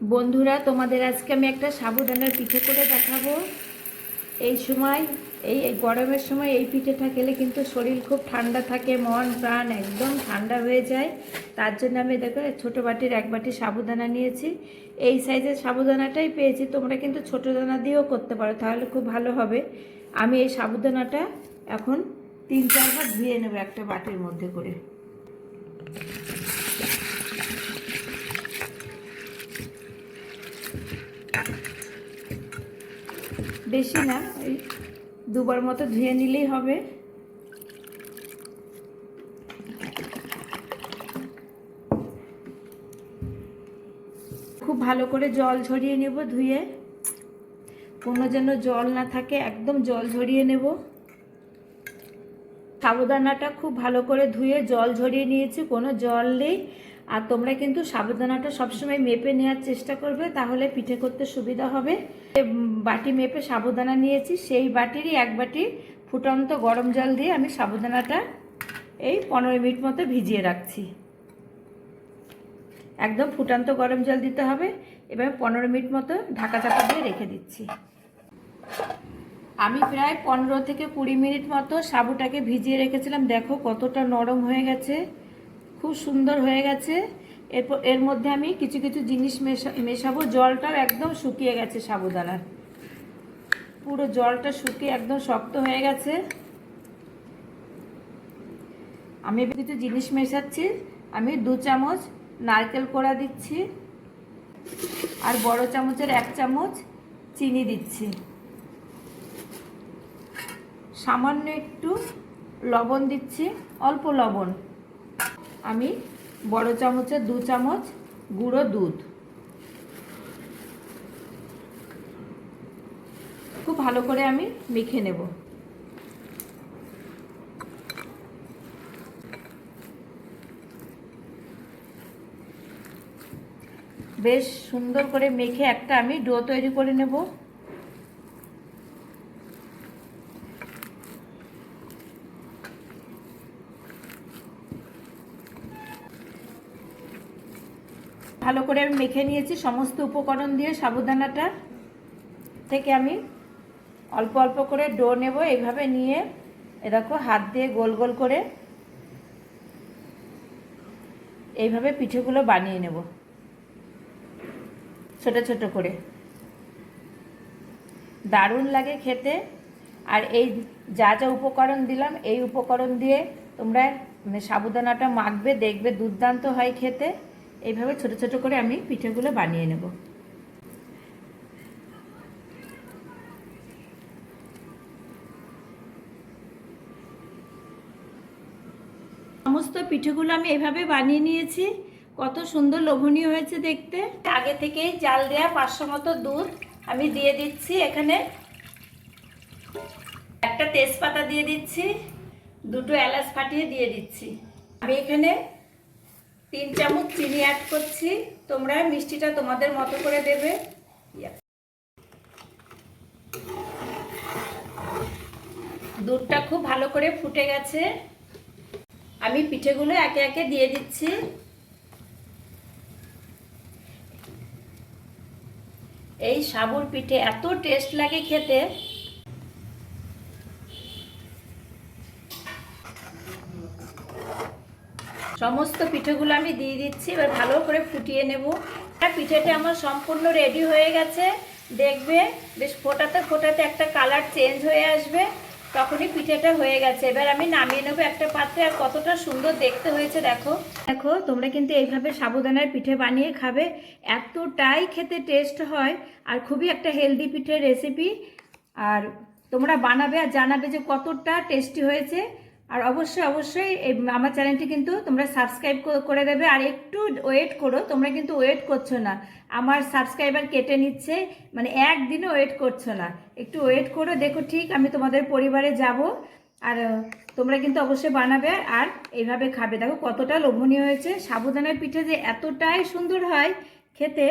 বন্ধুরা, তোমাদের আজকে আমি একটা সাবুদানার পিঠে করে দেখাবো। এই সময়, এই গরমের সময় এই পিঠেটা খেলে কিন্তু শরীর খুব ঠান্ডা থাকে, মন, প্রাণ একদম ঠান্ডা হয়ে যায়। তার জন্য আমি দেখো ছোটো বাটির এক বাটি সাবুদানা নিয়েছি। এই সাইজের সাবুদানাটাই পেয়েছি, তোমরা কিন্তু ছোটো দানা দিয়েও করতে পারো, তাহলে খুব ভালো হবে। আমি এই সাবুদানাটা এখন তিন চারবার ধুয়ে নেব একটা বাটির মধ্যে করে। বেশি না ওই দুবার মতো ধুয়ে নিলেই হবে। খুব ভালো করে জল ঝরিয়ে নেব ধুয়ে। কোনো যেন জল না থাকে, একদম জল ঝরিয়ে নেব। সাবুদানাটা খুব ভালো করে ধুয়ে জল ঝরিয়ে নিয়েছি, কোনো জল নেই। আর তোমরা কিন্তু সাবুদানাটা সবসময় মেপে নেওয়ার চেষ্টা করবে, তাহলে পিঠে করতে সুবিধা হবে। বাটি মেপে সাবুদানা নিয়েছি, সেই বাটিরই এক বাটি ফুটন্ত গরম জল দিয়ে আমি সাবুদানাটা এই পনেরো মিনিট মতো ভিজিয়ে রাখছি। একদম ফুটান্ত গরম জল দিতে হবে, এবার পনেরো মিনিট মতো ঢাকা চাপা দিয়ে রেখে দিচ্ছি। আমি প্রায় পনেরো থেকে কুড়ি মিনিট মতো সাবুটাকে ভিজিয়ে রেখেছিলাম। দেখো কতটা নরম হয়ে গেছে, খুব সুন্দর হয়ে গেছে। এরপর, এর মধ্যে আমি কিছু কিছু জিনিস মেশা, মেশাবো। জলটাও একদম শুকিয়ে গেছে সাবুদানার পুরো জলটা শুকিয়ে একদম শক্ত হয়ে গেছে। আমি কিছু জিনিস মেশাচ্ছি। আমি দু চামচ নারকেল কোড়া দিচ্ছি। আর বড় চামচের এক চামচ চিনি দিচ্ছি। সামান্য একটু লবণ দিচ্ছি, অল্প লবণ। আমি বড় চামচের দু চামচ গুঁড়ো দুধ। খুব ভালো করে আমি মেখে নেব। বেশ সুন্দর করে মেখে একটা আমি ডো তৈরি করে নেব। ভালো করে আমি মেখে নিয়েছি, সমস্ত উপকরণ দিয়ে সাবুদানাটা থেকে আমি অল্প অল্প করে ডো নেব এইভাবে নিয়ে এ দেখো হাত দিয়ে গোল গোল করে এইভাবে পিঠেগুলো বানিয়ে নেব, ছোট ছোট করে। দারুণ লাগে খেতে। আর এই যা যা উপকরণ দিলাম, এই উপকরণ দিয়ে তোমরা সাবুদানাটা মাখবে, দেখবে দুর্দান্ত হয় খেতে। এইভাবে ছোট ছোট করে আমি পিঠেগুলো বানিয়ে নেব। সমস্ত পিঠেগুলো আমি এভাবে বানিয়ে নিয়েছি। কত সুন্দর লোভনীয় হয়েছে দেখতে। আগে থেকেই জাল দেওয়া পাঁচশো মতো দুধ আমি দিয়ে দিচ্ছি এখানে। একটা তেজপাতা দিয়ে দিচ্ছি, দুটো এলাচ ফাটিয়ে দিয়ে দিচ্ছি। আমি এখানে তিন চামচ চিনি অ্যাড করছি। তোমরা মিষ্টিটা তোমাদের মতো করে দেবে। দুধটা খুব ভালো করে ফুটে গেছে। আমি পিঠেগুলো একে একে দিয়ে দিচ্ছি। এই সাবুর পিঠে এত টেস্ট লাগে খেতে। সমস্ত পিঠেগুলো আমি দিয়ে দিচ্ছি, এবার ভালো করে ফুটিয়ে নেব। পিঠেটা আমার সম্পূর্ণ রেডি হয়ে গেছে। দেখবে, বেশ ফোটাতে ফোটাতে একটা কালার চেঞ্জ হয়ে আসবে। তখনই পিঠেটা হয়ে গেছে। এবার আমি নামিয়ে নেব একটা পাত্রে। আর কতটা সুন্দর দেখতে হয়েছে, দেখো। দেখো, তোমরা কিন্তু এইভাবে সাবুদানার পিঠে বানিয়ে খাবে। এতটাই খেতে টেস্ট হয়। আর খুবই একটা হেলদি পিঠের রেসিপি আর তোমরা বানাবে আর জানাবে যে কতটা টেস্টি হয়েছে। আর অবশ্যই অবশ্যই আমার চ্যানেলটি কিন্তু তোমরা সাবস্ক্রাইব করে দেবে। আর একটু ওয়েট করো, তোমরা কিন্তু ওয়েট করছ না। আমার সাবস্ক্রাইবার কেটে নিচ্ছে মানে একদিনও ওয়েট করছ না। একটু ওয়েট করো, দেখো ঠিক আমি তোমাদের পরিবারে যাব। আর তোমরা কিন্তু অবশ্যই বানাবে আর এইভাবে খাবে। দেখো কতটা লোভনীয় হয়েছে। সাবুদানার পিঠে যে এতটাই সুন্দর হয় খেতে।